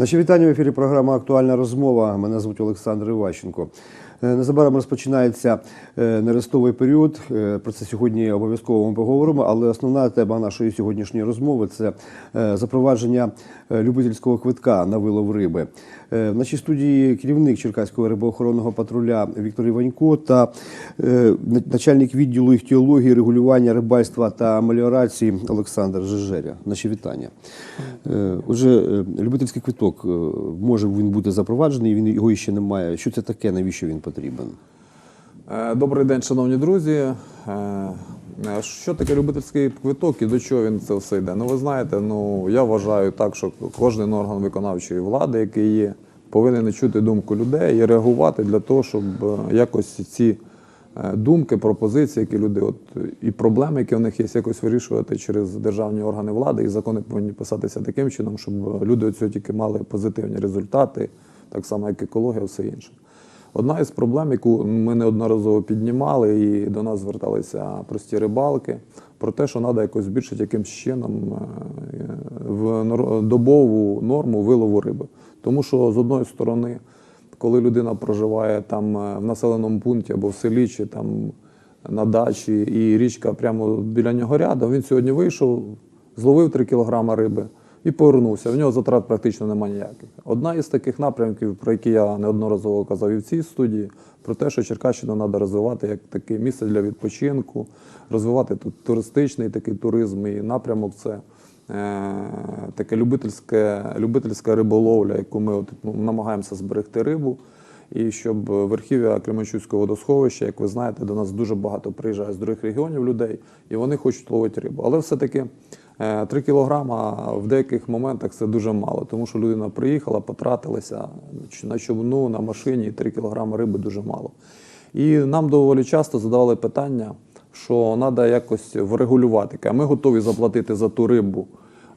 Наші вітання в ефірі. Програма Актуальна розмова. Мене звуть Олександр Іващенко. Е, Незабаром розпочинається е, нерестовий період. Е, Про це сьогодні обов'язково ми поговоримо. Але основна тема нашої сьогоднішньої розмови це запровадження любительського квитка на вилов риби. Е, В нашій студії керівник Черкаського рибоохоронного патруля Віктор Іванько та е, начальник відділу іхтіології, регулювання рибальства та меліорації Олександр Жежеря. Наші вітання. Е, Отже, е, любительський квиток е, може він бути запроваджений, він його ще немає. Що це таке? Навіщо він потрібен? Е, Добрий день, шановні друзі. Що таке любительський квиток і до чого він це все йде? Ну, ви знаєте, ну я вважаю так, що кожен орган виконавчої влади, який є, повинен чути думку людей і реагувати для того, щоб е, якось ці е, думки, пропозиції, які люди, от і проблеми, які в них є, якось вирішувати через державні органи влади, і закони повинні писатися таким чином, щоб люди цього тільки мали позитивні результати, так само як екологія, все інше. Одна із проблем, яку ми неодноразово піднімали, і до нас зверталися прості рибалки, про те, що треба якось збільшити якимсь чином е, в добову норму вилову риби. Тому що з одної сторони, коли людина проживає там е, в населеному пункті або в селі, чи там на дачі, і річка прямо біля нього рядом, він сьогодні вийшов, зловив 3 кілограми риби і повернувся. В нього затрат практично немає ніяких. Одна із таких напрямків, про які я неодноразово казав і в цій студії, про те, що Черкащину треба розвивати як таке місце для відпочинку, розвивати тут туристичний такий туризм і напрямок це. е, Таке любительське, любительська риболовля, яку ми от, ну, намагаємося зберегти рибу. І щоб верхів'я Кременчуцького водосховища, як ви знаєте, до нас дуже багато приїжджає з других регіонів людей, і вони хочуть ловити рибу. Але все-таки 3 кілограма в деяких моментах це дуже мало, тому що людина приїхала, потратилася на човну, на машині, 3 кілограми риби дуже мало. І нам доволі часто задавали питання, що треба якось врегулювати. А ми готові заплатити за ту рибу,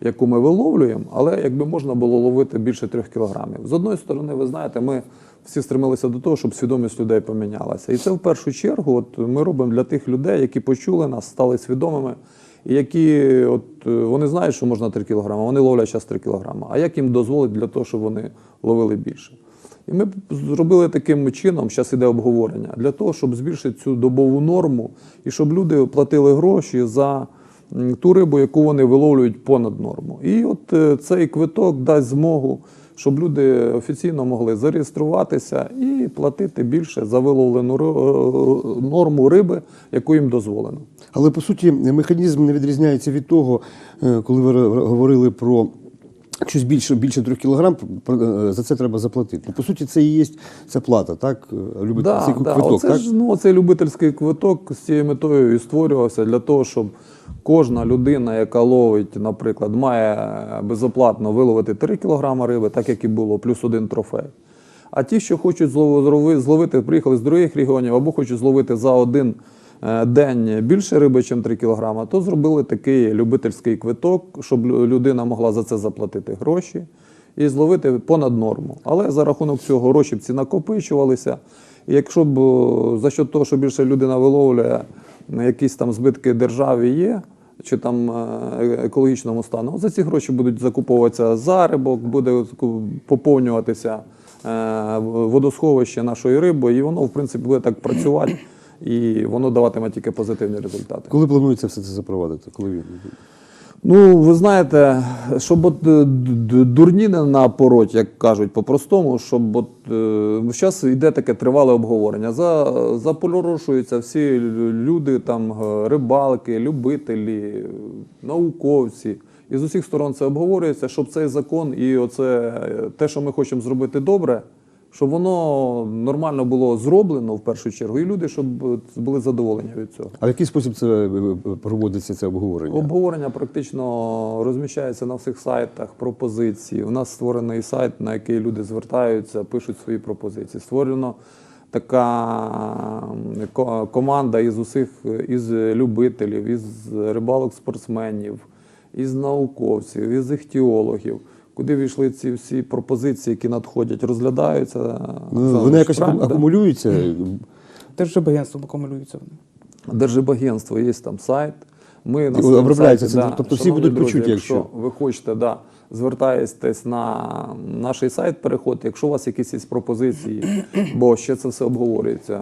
яку ми виловлюємо, але якби можна було ловити більше трьох кілограмів. З одної сторони, ви знаєте, ми всі стремилися до того, щоб свідомість людей помінялася. І це в першу чергу от, ми робимо для тих людей, які почули нас, стали свідомими, які от, е, вони знають, що можна 3 кілограми, вони ловлять зараз 3 кілограми. А як їм дозволить для того, щоб вони ловили більше? І ми зробили таким чином, зараз іде обговорення, для того, щоб збільшити цю добову норму і щоб люди платили гроші за ту рибу, яку вони виловлюють понад норму. І от е, цей квиток дасть змогу, щоб люди офіційно могли зареєструватися і платити більше за виловлену е, норму риби, яку їм дозволено. Але по суті механізм не відрізняється від того, е, коли ви говорили про щось більше більше трьох кілограм, е, за це треба заплатити. Ну, по суті, це і є ця плата, так? Любить Да, цей да. квиток, Оце так? ж ну, цей любительський квиток з цією метою і створювався для того, щоб кожна людина, яка ловить, наприклад, має безоплатно виловити 3 кг риби, так як і було, плюс один трофей. А ті, що хочуть злови- злови- зловити, приїхали з других регіонів або хочуть зловити за один е, день більше риби, ніж 3 кг, то зробили такий любительський квиток, щоб людина могла за це заплатити гроші і зловити понад норму. Але за рахунок цього гроші б ці накопичувалися. Якщо б е, за що того, що більше людина виловлює, якісь там збитки державі є, чи там е, екологічному стану, за ці гроші будуть закуповуватися зарибок, буде поповнюватися е, водосховище нашої риби, і воно, в принципі, буде так працювати, і воно даватиме тільки позитивні результати. Коли планується все це запровадити? Коли він? Ну, ви знаєте, щоб от е, дурні не на пороті, як кажуть по-простому, щоб от зараз йде таке тривале обговорення. За, запорошуються всі люди, там е, рибалки, любителі, науковці. І з усіх сторон це обговорюється, щоб цей закон і оце е, те, що ми хочемо зробити добре, щоб воно нормально було зроблено в першу чергу, і люди, щоб е, були задоволені від цього. А в який спосіб це е, е, проводиться це обговорення? Обговорення практично розміщається на всіх сайтах пропозиції. У нас створений сайт, на який люди звертаються, пишуть свої пропозиції. Створено така команда із усіх із любителів, із рибалок-спортсменів, із науковців, із іхтіологів. Куди війшли ці всі пропозиції, які надходять, розглядаються. Ну, Олександр, вони якось правильно, да? акумулюються. Держбагентство акумулюється вони. Держибагентство є там сайт. Ми на своєму обробляється сайті, це, тобто всі шановні будуть друзі, почуті, якщо якщо- ви хочете да, звертаєтесь на наш сайт, переходьте. Якщо у вас якісь є пропозиції, бо ще це все обговорюється,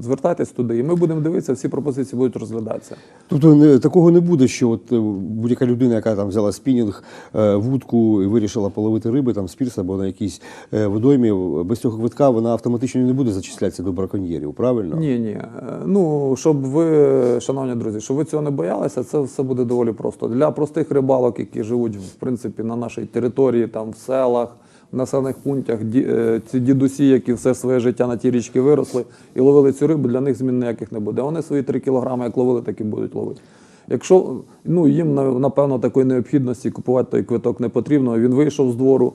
звертайтесь туди, і ми будемо дивитися, всі пропозиції будуть розглядатися. Тобто не, такого не буде, що от е, будь-яка людина, яка там взяла спінінг, е, вудку і вирішила половити риби там з пірса або на якійсь е, водоймі, без цього квитка вона автоматично не буде зачислятися до браконьєрів, правильно? Ні, ні. Ну, щоб ви, шановні друзі, щоб ви цього не боялися, це все буде доволі просто. Для простих рибалок, які живуть в принципі на нашій території, там в селах, в населених пунктах, ді- е, ці дідусі, які все своє життя на ті річки виросли і ловили цю рибу, для них змін ніяких не буде. Вони свої 3 кілограми як ловили, так і будуть ловити. Якщо ну, їм напевно такої необхідності купувати той квиток не потрібно, він вийшов з двору,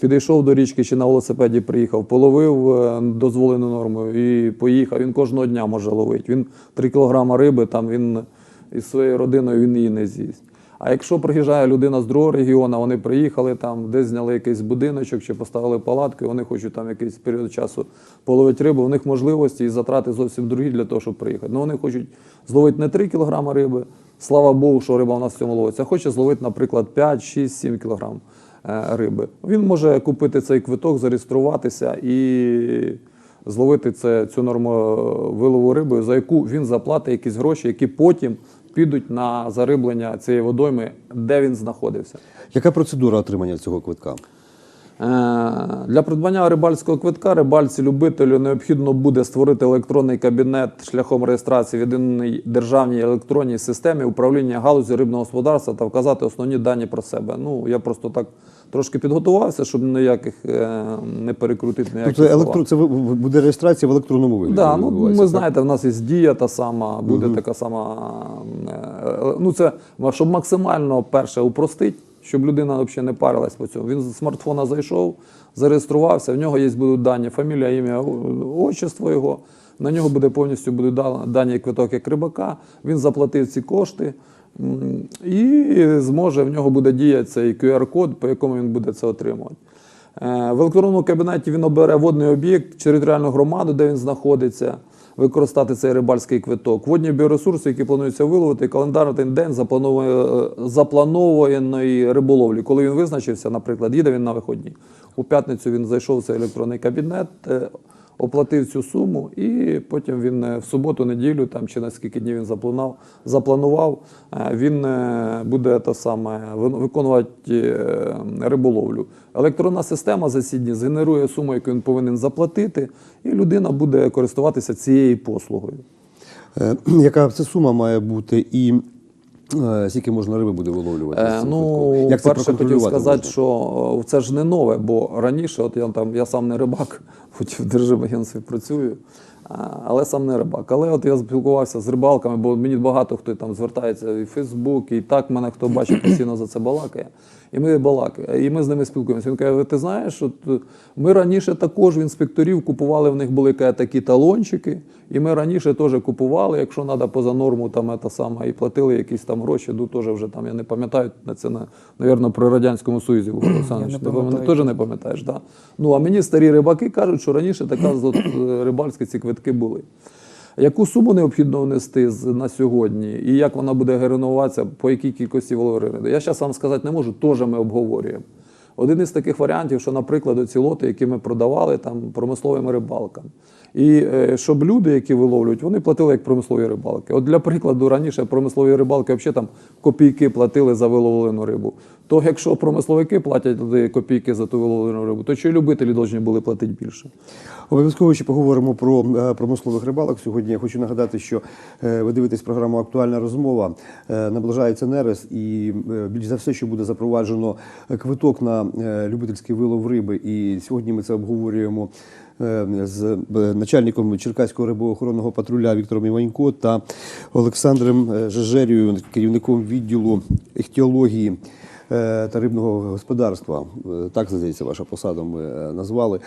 підійшов до річки чи на велосипеді приїхав, половив е, дозволену норму і поїхав. Він кожного дня може ловити. Він 3 кілограми риби, там він із своєю родиною він її не з'їсть. А якщо приїжджає людина з другого регіону, вони приїхали там, десь зняли якийсь будиночок чи поставили палатки, вони хочуть там якийсь період часу половити рибу, у них можливості і затрати зовсім другі для того, щоб приїхати. Ну вони хочуть зловити не 3 кілограми риби. Слава Богу, що риба у нас в цьому ловиться. а Хоче зловити, наприклад, 5, 6, 7 кілограм е, риби. Він може купити цей квиток, зареєструватися і зловити це, цю норму е, вилову риби, за яку він заплатить якісь гроші, які потім підуть на зариблення цієї водойми, де він знаходився. Яка процедура отримання цього квитка? Е, Для придбання рибальського квитка рибальці-любителю необхідно буде створити електронний кабінет шляхом реєстрації в єдиній державній електронній системі управління галузі рибного господарства та вказати основні дані про себе. Ну я просто так трошки підготувався, щоб ніяких е, не перекрутити ніяких Тобто слова. електро... це буде реєстрація в електронному вигляді. Да, ну, ми так? знаєте, в нас є дія та сама, буде така сама. е, Ну, це щоб максимально перше упростить, щоб людина взагалі не парилась по цьому. Він з смартфона зайшов, зареєструвався, в нього є будуть дані, фамілія, ім'я, отчество його. На нього буде повністю будуть дані квиток як рибака. Він заплатив ці кошти. І зможе в нього буде діяти цей QR-код, по якому він буде це отримувати. Е, В електронному кабінеті він обере водний об'єкт, територіальну громаду, де він знаходиться, використати цей рибальський квиток. Водні біоресурси, які плануються виловити, календарний день запланованої риболовлі. Коли він визначився, наприклад, їде він на виходні. У п'ятницю він зайшов в цей електронний кабінет, е, оплатив цю суму, і потім він е, в суботу, неділю, там чи на скільки днів він запланував, запланував, е, він е, буде те саме виконувати риболовлю. Електронна система за ці дні згенерує суму, яку він повинен заплатити, і людина буде користуватися цією послугою. Яка це сума має бути і скільки можна риби буде виловлювати? Е, ну. Як це перше хотів сказати, можна? що е, це ж не нове, бо раніше, от я там я сам не рибак, хоч в Держибагентстві працюю, але сам не рибак. Але от я спілкувався з рибалками, бо мені багато хто там звертається і в Фейсбук, і так мене хто бачить, постійно за це балакає. І ми балакаємо, і ми з ними спілкуємося. Він каже: «Ви ти знаєш, от е, ми раніше також в інспекторів купували в них були каже, такі талончики, і ми раніше теж купували, якщо треба поза норму, там це саме, і платили якісь там гроші. Ну теж вже там я не пам'ятаю, це на навірно при радянському союзі був Олександрович. Ти пам'ятаю. теж не пам'ятаєш, да? Ну а мені старі рибаки кажуть, що раніше така е, рибальські ці квитки були. Яку суму необхідно внести на сьогодні, і як вона буде генеруватися, по якій кількості волової? Я зараз вам сказати не можу, теж ми обговорюємо. Один із таких варіантів, що, наприклад, оці лоти, які ми продавали там промисловим рибалкам. І е, щоб люди, які виловлюють, вони платили як промислові рибалки. От для прикладу, раніше промислові рибалки взагалі там копійки платили за виловлену рибу. То якщо промисловики платять копійки за ту виловлену рибу, то чи любителі повинні були платити більше? Обов'язково ще поговоримо про е, промислових рибалок. Сьогодні я хочу нагадати, що е, ви дивитесь програму Актуальна розмова. Наближається нерест, і більш за все, що буде запроваджено квиток на любительський вилов риби. І сьогодні ми це обговорюємо з е, начальником Черкаського рибоохоронного патруля Віктором Іванько та Олександром е, Жежерією, керівником відділу ехтіології е, та рибного господарства. Е, Так, здається, ваша посада ми е, назвали.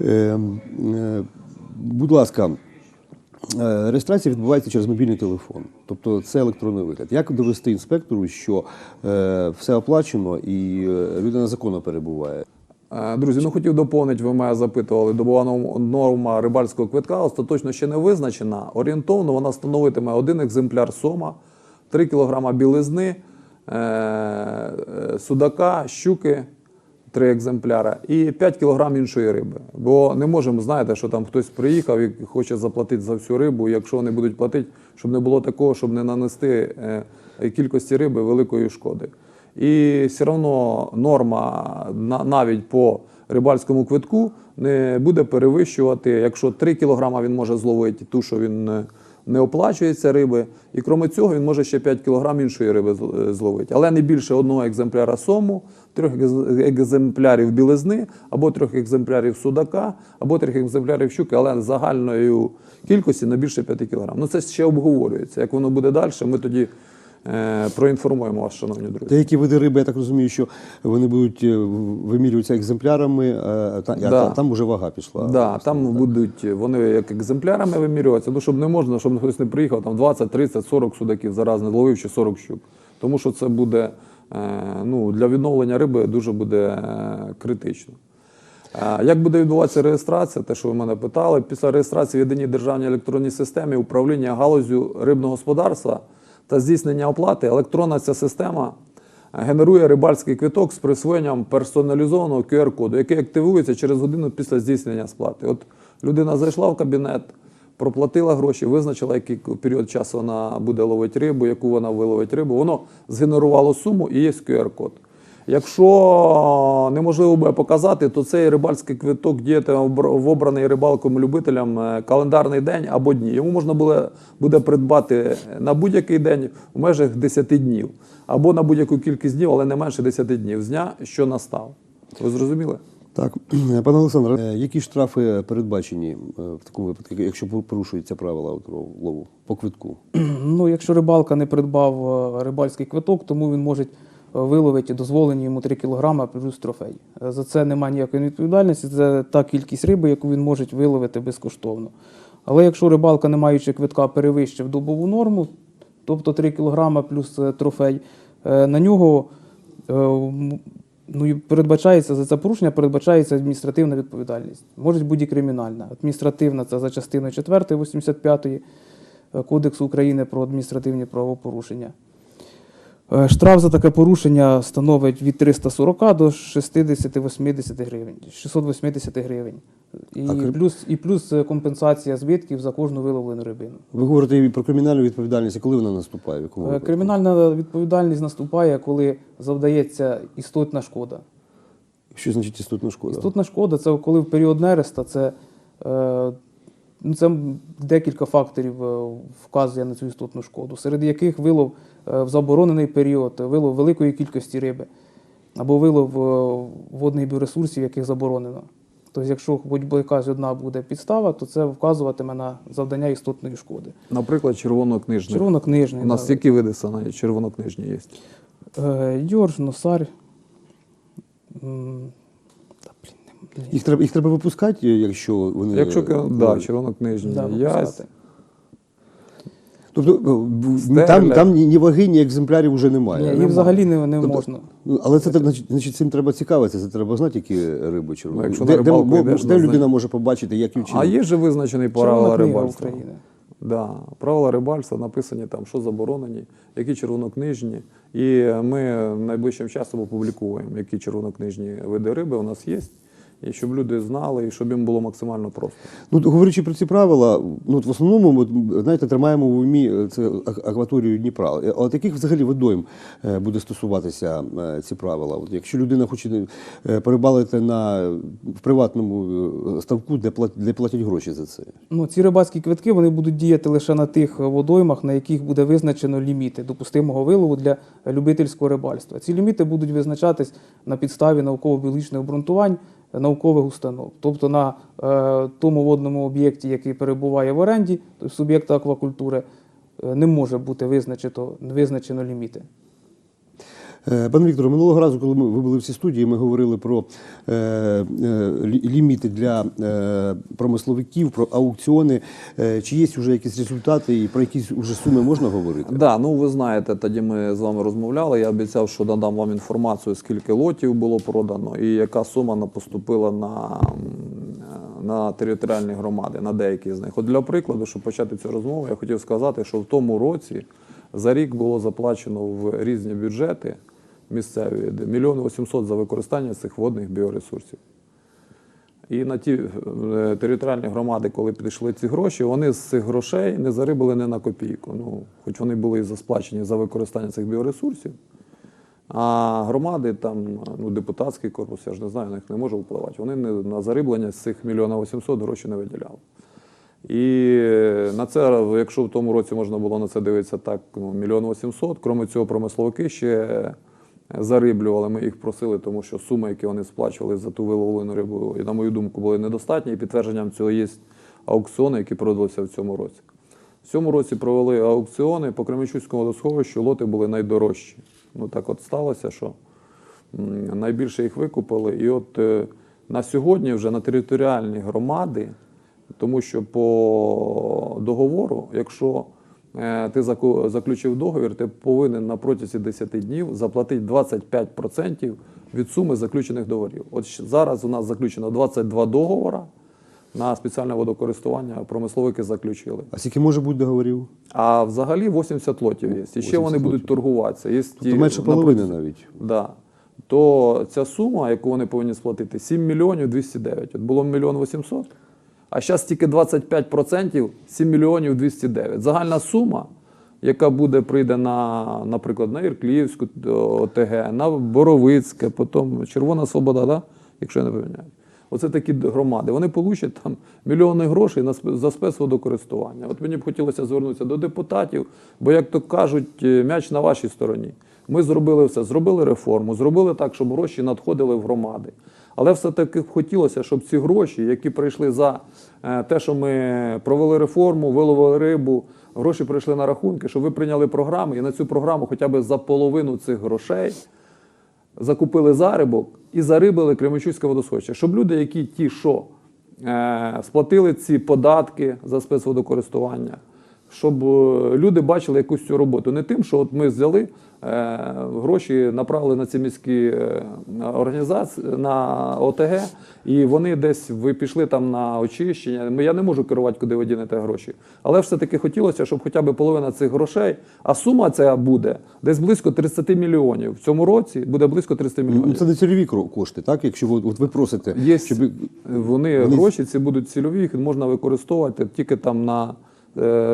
Е, е, Будь ласка, е, реєстрація відбувається через мобільний телефон, тобто це електронний вигляд. Як довести інспектору, що е, все оплачено і е, людина законно перебуває? Е, Друзі, ну хотів доповнити, ви мене запитували, добова норм- норма рибальського квитка остаточно ще не визначена. Орієнтовно вона становитиме один екземпляр сома, 3 кг білизни, е, е, судака, щуки, три екземпляри, і 5 кг іншої риби. Бо не можемо, знаєте, що там хтось приїхав і хоче заплатити за всю рибу. Якщо вони будуть платити, щоб не було такого, щоб не нанести кількості риби великої шкоди. І все одно норма на- навіть по рибальському квитку не буде перевищувати, якщо 3 кг він може зловити ту, що він не, не оплачується риби. І крім цього, він може ще 5 кг іншої риби зловити. Але не більше одного екземпляра сому, трьох екземплярів білизни, або трьох екземплярів судака, або трьох екземплярів щуки, але загальною кількості не більше 5 кг. Ну це ще обговорюється. Як воно буде далі, ми тоді е, проінформуємо вас, шановні друзі. Деякі види риби, я так розумію, що вони будуть е, вимірюватися екземплярами, а та- а Да. та- там вже вага пішла. Да, там будуть вони як екземплярами вимірюватися, ну щоб не можна, щоб хтось не приїхав там 20, 30, 40 судаків зараз не зловив чи 40 щук. Тому що це буде е, ну, для відновлення риби дуже буде е, критично. Е, Як буде відбуватися реєстрація? Те, що ви мене питали, після реєстрації в єдиній державній електронній системі управління галузю рибного господарства та здійснення оплати, електронна ця система генерує рибальський квиток з присвоєнням персоналізованого QR-коду, який активується через годину після здійснення сплати. От людина зайшла в кабінет, проплатила гроші, визначила, який період часу вона буде ловити рибу, яку вона виловить рибу. Воно згенерувало суму і є QR-код. Якщо неможливо буде показати, то цей рибальський квиток діятиме в обраний рибалком любителям е, календарний день або дні. Йому можна буде, буде придбати на будь-який день в межах 10 днів, або на будь-яку кількість днів, але не менше 10 днів з дня, що настав. Ви зрозуміли? Так, пане Олександре, е, які штрафи передбачені е, в такому випадку, якщо порушуються правила лову по квитку? Ну, якщо рибалка не придбав рибальський квиток, тому він може виловити дозволені йому 3 кг плюс трофей. За це немає ніякої відповідальності, це та кількість риби, яку він може виловити безкоштовно. Але якщо рибалка, не маючи квитка, перевищив добову норму, тобто 3 кг плюс е, трофей, е, на нього е, ну, передбачається за це порушення, передбачається адміністративна відповідальність. Може бути і кримінальна. Адміністративна це за частиною 4 85 Кодексу України про адміністративні правопорушення. Е, Штраф за таке порушення становить від 340 до 60-80 гривень, 680 гривень. І А плюс, і плюс е, компенсація збитків за кожну виловлену рибину. Ви говорите і про кримінальну відповідальність, а коли вона наступає? В якому Е. Кримінальна відповідальність наступає, коли завдається істотна шкода. Що значить істотна шкода? Істотна шкода це коли в період нереста це, ну, це декілька факторів вказує на цю істотну шкоду, серед яких вилов в заборонений період, вилов великої кількості риби або вилов е, водних біоресурсів, яких заборонено. Тобто, якщо хоч би якась одна буде підстава, то це вказуватиме на завдання істотної шкоди. Наприклад, червонокнижний. Червонокнижний. У нас да. які види сана червонокнижні є? Е, Йорж, носарь. М, Та, блін, не- Їх треба, їх треба випускати, якщо вони. Якщо е, да, червонокнижні, да, ясь, випускати. Тобто Стерля. там, там ні, ні ваги, ні екземплярів вже немає. Ні, їх взагалі не, не Тобто, можна. Ну, але це значить, значить, цим треба цікавитися, це треба знати, які риби червоні. Ну, якщо де, на де, рибалку йдеш, де людина знає. може побачити, як і А є же визначені правила рибальства? України. Да, правила рибальства написані там, що заборонені, які червонокнижні. І ми найближчим часом опублікуємо, які червонокнижні види риби у нас є. І щоб люди знали, і щоб їм було максимально просто. Ну, говорячи про ці правила, ну в основному, ми, знаєте, тримаємо в умі е, це акваторію Дніпра. Е, А от яких взагалі водойм е, буде стосуватися е, ці правила? От якщо людина хоче е, перебалити на в приватному е, ставку, де плат, де платять гроші за це. Ну, ці рибацькі квитки вони будуть діяти лише на тих водоймах, на яких буде визначено ліміти допустимого вилову для любительського рибальства. Ці ліміти будуть визначатись на підставі науково-біологічних обґрунтувань наукових установ. Тобто на е, тому водному об'єкті, який перебуває в оренді, тобто суб'єкта аквакультури, е, не може бути визначено, визначено ліміти. Е, Пане Вікторе, минулого разу, коли ми ви були в цій студії, ми говорили про е, е, ліміти для промисловиків, про аукціони. Чи є вже якісь результати і про якісь вже суми можна говорити? Да, ну ви знаєте, тоді ми з вами розмовляли. Я обіцяв, що надам вам інформацію, скільки лотів було продано і яка сума поступила на, на територіальні громади, на деякі з них. От для прикладу, щоб почати цю розмову, я хотів сказати, що в тому році за рік було заплачено в різні бюджети місцеві мільйон 800 за використання цих водних біоресурсів. І на ті е, територіальні громади, коли підійшли ці гроші, вони з цих грошей не зарибали не на копійку. Ну, хоч вони були засплачені за використання цих біоресурсів. А громади, там, ну, депутатський корпус, я ж не знаю, на них не можу впливати. Вони не, на зариблення з цих мільйона 800 гроші не виділяли. І на це, якщо в тому році можна було на це дивитися так, ну, мільйон 800, крім цього, промисловики ще зариблювали. Ми їх просили, тому що суми, які вони сплачували за ту виловлену рибу, і, на мою думку, були недостатні. І підтвердженням цього є аукціони, які проводилися в цьому році. В цьому році провели аукціони по Кременчуцькому водосховищу, лоти були найдорожчі. Ну так от сталося, що найбільше їх викупили. І от е, на сьогодні вже на територіальні громади, тому що по договору, якщо ти заку- заключив договір, ти повинен на протязі 10 днів заплатити 25% від суми заключених договорів. От зараз у нас заключено 22 договори на спеціальне водокористування, промисловики заключили. А скільки може бути договорів? А взагалі 80 лотів є. І ще 80 вони будуть торгуватися. Є Тобто менше половини навіть. Да. То ця сума, яку вони повинні сплатити, 7 мільйонів 209. От було мільйон 800, а зараз тільки 25% 7 мільйонів 209. Загальна сума, яка буде прийде на, наприклад, на Іркліївську е, ОТГ, на Боровицьке, потім Червона Свобода, да? якщо я не помиляю. Оце такі громади. Вони получать там мільйони грошей на за спецводокористування. От мені б хотілося звернутися до депутатів, бо, як то кажуть, е, м'яч на вашій стороні. Ми зробили все, зробили реформу, зробили так, щоб гроші надходили в громади. Але все-таки хотілося, щоб ці гроші, які прийшли за е, те, що ми провели реформу, виловили рибу, гроші прийшли на рахунки, щоб ви прийняли програму і на цю програму хоча б за половину цих грошей закупили зарибок і зарибили Кременчуцьке водосховище. Щоб люди, які ті, що е, сплатили ці податки за спецводокористування, щоб е, люди бачили якусь цю роботу. Не тим, що от ми взяли е, гроші, направили на ці міські е, організації, на ОТГ, і вони десь ви пішли там на очищення. Я не можу керувати, куди ви дінете гроші. Але все-таки хотілося, щоб хоча б половина цих грошей, а сума ця буде десь близько 30 мільйонів. В цьому році буде близько 30 Ну, мільйонів. це не цільові кошти, так? Якщо ви, от ви просите, Є, щоб вони, гроші ці будуть цільові, їх можна використовувати тільки там на,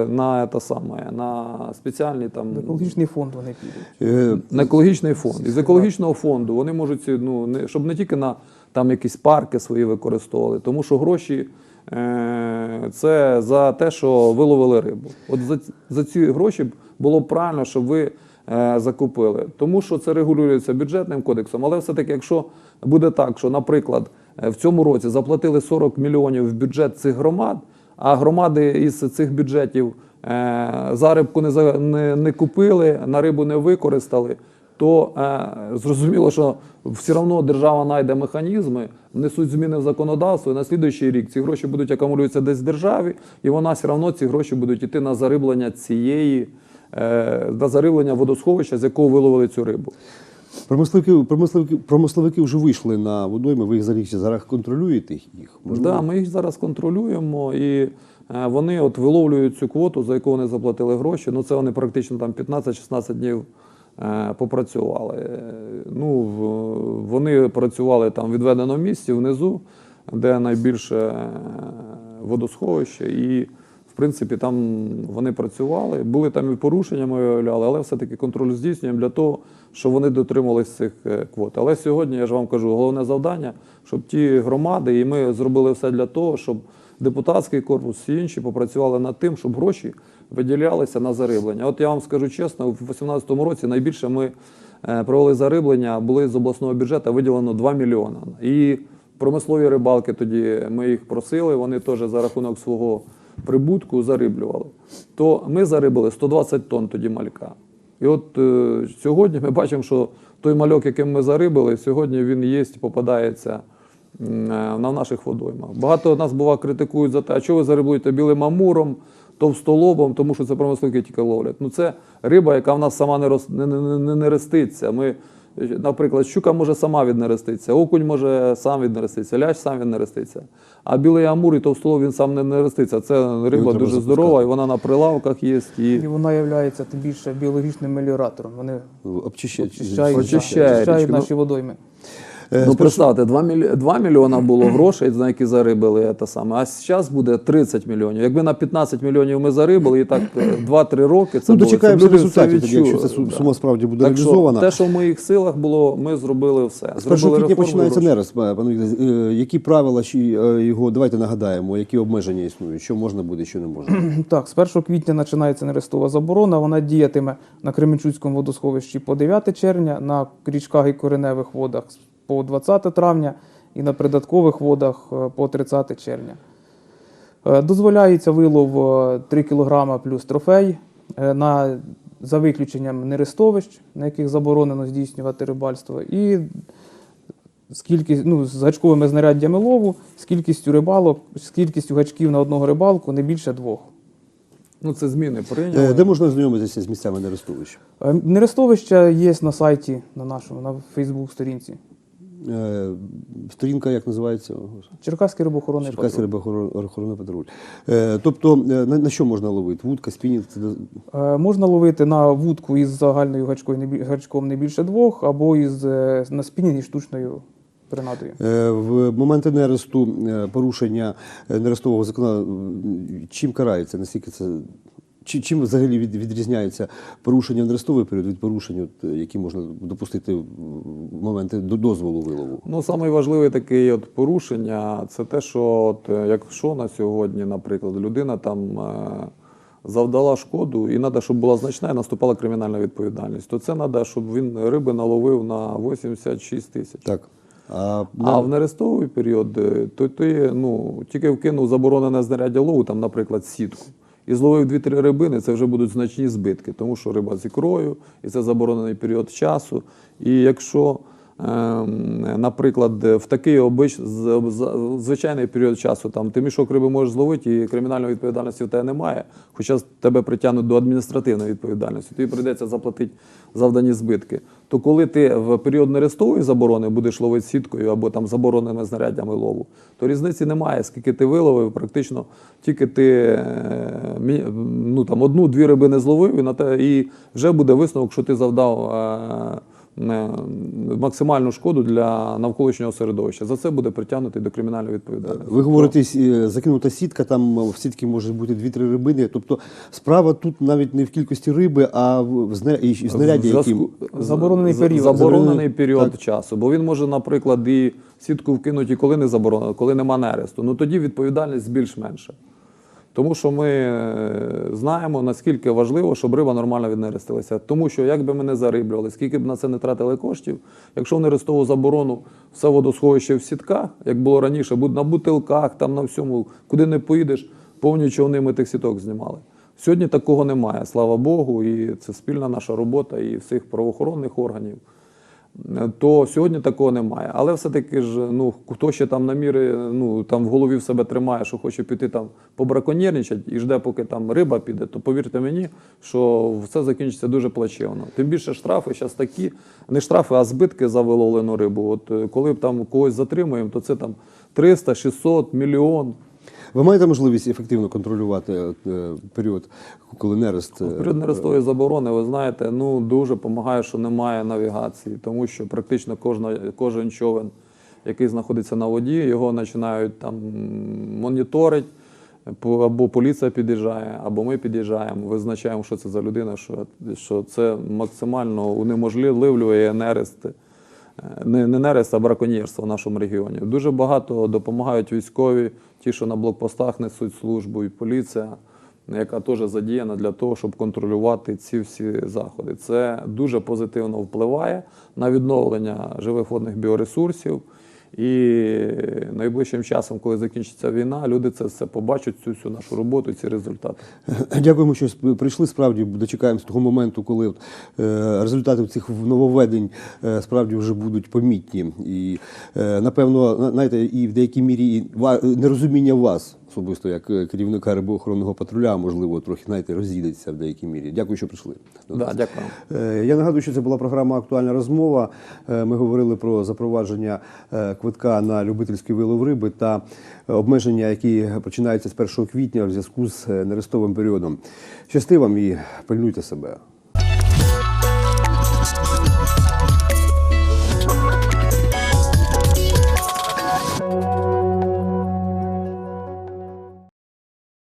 на, те саме, на спеціальні там. Екологічний фонд вони підуть. е, На екологічний фонд. Із екологічного фонду вони можуть ну, не, щоб не тільки на там якісь парки свої використовували, тому що гроші е, це за те, що виловили рибу. От за, за ці гроші було б правильно, щоб ви е, закупили. Тому що це регулюється бюджетним кодексом. Але все-таки, якщо буде так, що, наприклад, е, в цьому році заплатили 40 мільйонів в бюджет цих громад, а громади із цих бюджетів е, зарибку не, не, не купили, на рибу не використали, то е, зрозуміло, що все одно держава знайде механізми, внесуть зміни в законодавство, і на слідуючий рік ці гроші будуть акумулюватися десь в державі, і вона все одно ці гроші будуть йти на зариблення цієї, е, на зариблення водосховища, з якого виловили цю рибу. Промисловики, промисловики, промисловики вже вийшли на водойми, ви їх зараз, зараз контролюєте їх? Да, ми їх зараз контролюємо, і е, вони от виловлюють цю квоту, за яку вони заплатили гроші. Ну це вони практично там 15-16 днів е, попрацювали. Ну, вони працювали там в відведеному місці внизу, де найбільше е, водосховище. І в принципі, там вони працювали. Були там і порушення, ми виявляли, але все-таки контроль здійснюємо для того, щоб вони дотримувалися цих е, квот. Але сьогодні, я ж вам кажу, головне завдання, щоб ті громади, і ми зробили все для того, щоб депутатський корпус, всі інші попрацювали над тим, щоб гроші виділялися на зариблення. От я вам скажу чесно, у 2018 році найбільше ми е, провели зариблення, були з обласного бюджету виділено 2 мільйони. І промислові рибалки тоді ми їх просили, вони теж за рахунок свого прибутку зариблювали. То ми зарибили 120 тонн тоді малька. І от е, сьогодні ми бачимо, що той мальок, яким ми зарибили, сьогодні він є, попадається е, на наших водоймах. Багато нас бува критикують за те, а чого ви зариблюєте білим амуром, товстолобом, тому що це промисловики тільки ловлять. Ну це риба, яка в нас сама не, рос, не, не, не, не реститься. Ми Наприклад, щука може сама віднереститися, окунь може сам віднереститися, лящ сам віднереститься. А білий амур і товстолов він сам не нереститься. Це риба дуже запускати. здорова, і вона на прилавках є. І... І вона є тим більше біологічним меліоратором. Вони Обчищають. очищають, очищають річки. Ну, наші водойми. Е, Ну, представте, 2, міль... 2 мільйона було грошей, на які зарибили те саме, а зараз буде 30 мільйонів. Якби на 15 мільйонів ми зарибили, і так е, 2-3 роки це Ну, було, дочекаємося результатів, тоді, якщо ця су- сума справді буде так що реалізована. те, що в моїх силах було, ми зробили все. З 1 Зробили квітня починається нерест, пане. Е, Які правила чи е, його, давайте нагадаємо, які обмеження існують, що можна буде, що не можна. Так, з 1 квітня починається нерестова заборона. Вона діятиме на Кременчуцькому водосховищі по 9 червня, на річках і кореневих водах по 20 травня і на придаткових водах е, по 30 червня. Е, Дозволяється вилов е, 3 кг плюс трофей е, на, за виключенням нерестовищ, на яких заборонено здійснювати рибальство, і з, кількість, ну, з гачковими знаряддями лову, з кількістю рибалок, з кількістю гачків на одного рибалку не більше двох. Ну, це зміни прийняли. Е, Де можна знайомитися з місцями нерестовища? Е, Нерестовище є на сайті, на нашому, на Фейсбук-сторінці. Е, Сторінка як називається? Черкаський рибоохоронний Черкаський рибоохоронний патруль. Е, Тобто, е, на, на що можна ловити? Вудка, спінінг? Е, Можна ловити на вудку із загальною гачкою гачком не більше двох, або із е, на спінінгі штучною принадою. В моменти нересту порушення нерестового закону чим карається? Наскільки це чи- чим взагалі від- відрізняється порушення в нерестовий період від порушень, е, які можна допустити в моменти до дозволу вилову? Ну, найважливий такий от порушення це те, що от, е, якщо на сьогодні, наприклад, людина там е, завдала шкоду, і треба, щоб була значна, і наступала кримінальна відповідальність, то це треба, щоб він риби наловив на 86 тисяч. Так. А, А в нерестовий період, то ти ну, тільки вкинув заборонене знаряддя лову, там, наприклад, сітку, і зловив 2-3 рибини, це вже будуть значні збитки, тому що риба з ікрою, і це заборонений період часу. І якщо, ем, наприклад, в такий обич... звичайний період часу там, ти мішок риби можеш зловити, і кримінальної відповідальності в тебе немає, хоча тебе притягнуть до адміністративної відповідальності, тобі прийдеться заплатити завдані збитки. То коли ти в період нерестової заборони будеш ловити сіткою або там забороненими знаряддями лову, то різниці немає, скільки ти виловив, практично тільки ти е, ну, там, одну-дві риби не зловив, і, на те, і вже буде висновок, що ти завдав е, максимальну шкоду для навколишнього середовища. За це буде притягнутий до кримінальної відповідальності. Ви говорите, е, закинута сітка, там в сітці може бути 2-3 рибини. Тобто справа тут навіть не в кількості риби, а в зна- і- і яким. Заборонений період. Заборонений Заборонений, період так. часу. Бо він може, наприклад, і сітку вкинути, і коли не заборонено, коли нема нересту. Ну тоді відповідальність більш менша. Тому що ми е, знаємо, наскільки важливо, щоб риба нормально віднерестилася. Тому що як би ми не зариблювали, скільки б на це не тратили коштів, якщо в нерестову заборону все водосховище в сітках, як було раніше, на бутилках, там на всьому, куди не поїдеш, повні човни ми тих сіток знімали. Сьогодні такого немає, слава Богу, і це спільна наша робота і всіх правоохоронних органів. То сьогодні такого немає. Але все-таки ж, ну хто ще там наміри, ну там в голові в себе тримає, що хоче піти там побраконьєрничати і жде, поки там риба піде, то повірте мені, що все закінчиться дуже плачевно. Тим більше штрафи зараз такі, не штрафи, а збитки за виловлену рибу. От е, коли б там когось затримуємо, то це там 300, 600, мільйон. Ви маєте можливість ефективно контролювати е, період, коли нерест. е, Період нерестової заборони, ви знаєте, ну дуже допомагає, що немає навігації, тому що практично кожна, кожен човен, який знаходиться на воді, його починають там моніторити, або поліція під'їжджає, або ми під'їжджаємо, визначаємо, що це за людина, що, що це максимально унеможливлює нерест. Не, не нерест, а браконьєрство в нашому регіоні. Дуже багато допомагають військові, ті, що на блокпостах несуть службу, і поліція, яка теж задіяна для того, щоб контролювати ці всі заходи. Це дуже позитивно впливає на відновлення живих водних біоресурсів. І найближчим часом, коли закінчиться війна, люди це все побачать, цю всю нашу роботу, ці результати. Дякуємо, що прийшли. Справді дочекаємося того моменту, коли е, результати цих нововведень е, справді вже будуть помітні. І е, напевно, на- знаєте, і в деякій мірі і нерозуміння вас особисто як е, керівника рибоохоронного патруля, можливо, трохи знаєте, розійдеться в деякій мірі. Дякую, що прийшли. до Да, нас. дякую. Е, Я нагадую, що це була програма Актуальна розмова. Е, Ми говорили про запровадження квитка на любительський вилов риби та обмеження, які починаються з 1 квітня в зв'язку з нерестовим періодом. Щасти вам і пильнуйте себе.